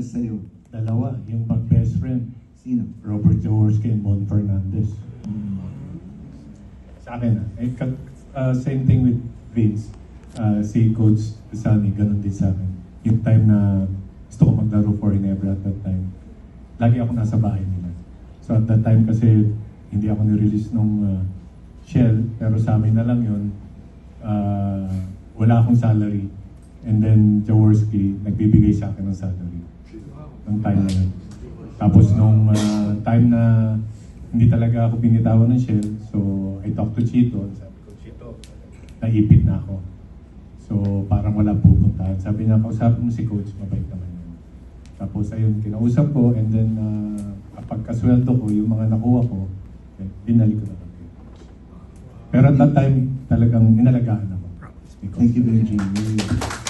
sa'yo? Dalawa, yung mag-best friend, Sino? Robert Jaworski and Mon Fernandez. Sa akin, ah, eh, ah, same thing with Vince. Ah, si Coach Sunny, ganun din sa akin. Yung time na gusto ko maglaro for Ginebra at that time, lagi ako nasa bahay nila. So at that time kasi hindi ako nirelease nung ah, Shell, pero sa amin na lang yun, ah, wala akong salary. And then Jaworski, nagbibigay sa akin ng salary. Nung time na yun. Tapos nung ah, time na hindi talaga ako binitawan ng Shell, so I talked to Chito. Sabi ko, Chito, naipit na ako. So parang wala pupuntahan. Sabi niya, kausapin mo si Coach, mabait naman yun. Tapos ayun, kinausap ko and then uh, kapag ko, yung mga nakuha ko, eh, binalik ko na lang. Pero at that time, talagang inalagaan ako. Thank you. Really.